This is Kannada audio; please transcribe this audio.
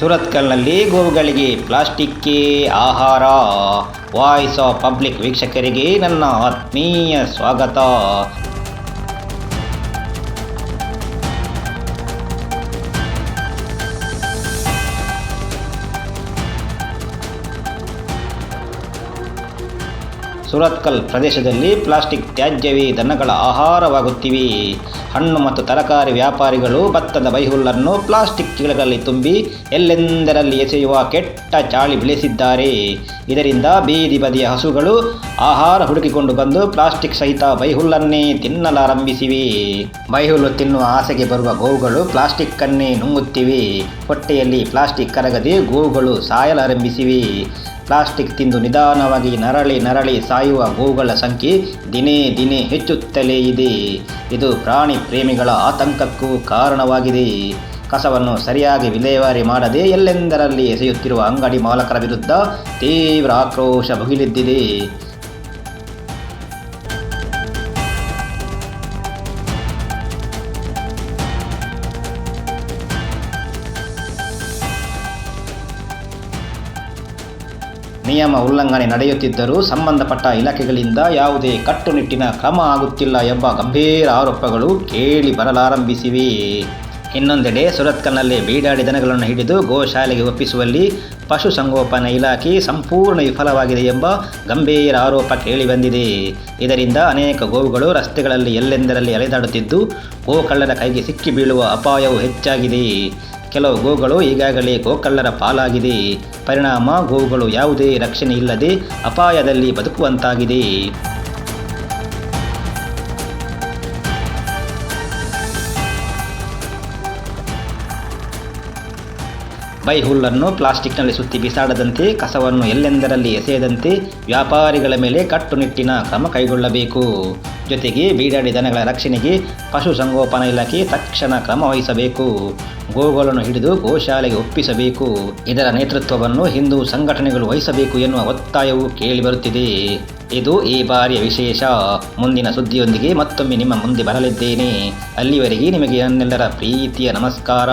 ಸುರತ್ಕಲ್ನಲ್ಲಿ ಗೋವುಗಳಿಗೆ ಪ್ಲಾಸ್ಟಿಕ್ಕೇ ಆಹಾರ. ವಾಯ್ಸ್ ಆಫ್ ಪಬ್ಲಿಕ್ ವೀಕ್ಷಕರಿಗೆ ನನ್ನ ಆತ್ಮೀಯ ಸ್ವಾಗತ. ಸುರತ್ಕಲ್ ಪ್ರದೇಶದಲ್ಲಿ ಪ್ಲಾಸ್ಟಿಕ್ ತ್ಯಾಜ್ಯವೇ ದನಗಳ ಆಹಾರವಾಗುತ್ತಿವೆ. ಹಣ್ಣು ಮತ್ತು ತರಕಾರಿ ವ್ಯಾಪಾರಿಗಳು ಭತ್ತದ ಬೈಹುಲ್ಲನ್ನು ಪ್ಲಾಸ್ಟಿಕ್ ಚೀಲಗಳಲ್ಲಿ ತುಂಬಿ ಎಲ್ಲೆಂದರಲ್ಲಿ ಎಸೆಯುವ ಕೆಟ್ಟ ಚಾಳಿ ಬೆಳೆಸಿದ್ದಾರೆ. ಇದರಿಂದ ಬೀದಿ ಬದಿಯ ಹಸುಗಳು ಆಹಾರ ಹುಡುಕಿಕೊಂಡು ಬಂದು ಪ್ಲಾಸ್ಟಿಕ್ ಸಹಿತ ಬೈಹುಲ್ಲನ್ನೇ ತಿನ್ನಲಾರಂಭಿಸಿವೆ. ಬೈಹುಲ್ಲು ತಿನ್ನುವ ಆಸೆಗೆ ಬರುವ ಗೋವುಗಳು ಪ್ಲಾಸ್ಟಿಕ್ ಅನ್ನೇ ನುಂಗುತ್ತಿವೆ. ಹೊಟ್ಟೆಯಲ್ಲಿ ಪ್ಲಾಸ್ಟಿಕ್ ಕರಗದೆ ಗೋವುಗಳು ಸಾಯಲಾರಂಭಿಸಿವೆ. ಪ್ಲಾಸ್ಟಿಕ್ ತಿಂದು ನಿಧಾನವಾಗಿ ನರಳಿ ನರಳಿ ಸಾಯುವ ಗೋವುಗಳ ಸಂಖ್ಯೆ ದಿನೇ ದಿನೇ ಹೆಚ್ಚುತ್ತಲೇ ಇದೆ. ಇದು ಪ್ರಾಣಿ ಪ್ರೇಮಿಗಳ ಆತಂಕಕ್ಕೂ ಕಾರಣವಾಗಿದೆ. ಕಸವನ್ನು ಸರಿಯಾಗಿ ವಿಲೇವಾರಿ ಮಾಡದೆ ಎಲ್ಲೆಂದರಲ್ಲಿ ಎಸೆಯುತ್ತಿರುವ ಅಂಗಡಿ ಮಾಲಕರ ವಿರುದ್ಧ ತೀವ್ರ ಆಕ್ರೋಶ ಭುಗಿಲೆದ್ದಿದೆ. ನಿಯಮ ಉಲ್ಲಂಘನೆ ನಡೆಯುತ್ತಿದ್ದರೂ ಸಂಬಂಧಪಟ್ಟ ಇಲಾಖೆಗಳಿಂದ ಯಾವುದೇ ಕಟ್ಟುನಿಟ್ಟಿನ ಕ್ರಮ ಆಗುತ್ತಿಲ್ಲ ಎಂಬ ಗಂಭೀರ ಆರೋಪಗಳು ಕೇಳಿ ಬರಲಾರಂಭಿಸಿವೆ. ಇನ್ನೊಂದೆಡೆ ಸುರತ್ಕಲ್ನಲ್ಲಿ ಬೀಡಾಡಿ ದನಗಳನ್ನು ಹಿಡಿದು ಗೋಶಾಲೆಗೆ ಒಪ್ಪಿಸುವಲ್ಲಿ ಪಶುಸಂಗೋಪನಾ ಇಲಾಖೆ ಸಂಪೂರ್ಣ ವಿಫಲವಾಗಿದೆ ಎಂಬ ಗಂಭೀರ ಆರೋಪ ಕೇಳಿಬಂದಿದೆ ಇದರಿಂದ ಅನೇಕ ಗೋವುಗಳು ರಸ್ತೆಗಳಲ್ಲಿ ಎಲ್ಲೆಂದರಲ್ಲಿ ಅಲೆದಾಡುತ್ತಿದ್ದು, ಗೋಕಳ್ಳರ ಕೈಗೆ ಸಿಕ್ಕಿ ಬೀಳುವ ಅಪಾಯವು ಹೆಚ್ಚಾಗಿದೆ. ಕೆಲವು ಗೋಗಳು ಈಗಾಗಲೇ ಗೋಕಳ್ಳರ ಪಾಲಾಗಿದೆ. ಪರಿಣಾಮ ಗೋಗಳು ಯಾವುದೇ ರಕ್ಷಣೆ ಇಲ್ಲದೆ ಅಪಾಯದಲ್ಲಿ ಬದುಕುವಂತಾಗಿದೆ. ಬೈಹುಲ್ಲನ್ನು ಪ್ಲಾಸ್ಟಿಕ್ನಲ್ಲಿ ಸುತ್ತಿ ಬಿಸಾಡದಂತೆ, ಕಸವನ್ನು ಎಲ್ಲೆಂದರಲ್ಲಿ ಎಸೆಯದಂತೆ ವ್ಯಾಪಾರಿಗಳ ಮೇಲೆ ಕಟ್ಟುನಿಟ್ಟಿನ ಕ್ರಮ ಕೈಗೊಳ್ಳಬೇಕು. ಜೊತೆಗೆ ಬೀಡಾಡಿ ದನಗಳ ರಕ್ಷಣೆಗೆ ಪಶುಸಂಗೋಪನಾ ಇಲಾಖೆ ತಕ್ಷಣ ಕ್ರಮ ವಹಿಸಬೇಕು. ಗೋಗಳನ್ನು ಹಿಡಿದು ಗೋಶಾಲೆಗೆ ಒಪ್ಪಿಸಬೇಕು. ಇದರ ನೇತೃತ್ವವನ್ನು ಹಿಂದೂ ಸಂಘಟನೆಗಳು ವಹಿಸಬೇಕು ಎನ್ನುವ ಒತ್ತಾಯವು ಕೇಳಿಬರುತ್ತಿದೆ. ಇದು ಈ ಬಾರಿಯ ವಿಶೇಷ. ಮುಂದಿನ ಸುದ್ದಿಯೊಂದಿಗೆ ಮತ್ತೊಮ್ಮೆ ನಿಮ್ಮ ಮುಂದೆ ಬರಲಿದ್ದೇನೆ. ಅಲ್ಲಿವರೆಗೆ ನಿಮಗೆ ನನ್ನೆಲ್ಲರ ಪ್ರೀತಿಯ ನಮಸ್ಕಾರ.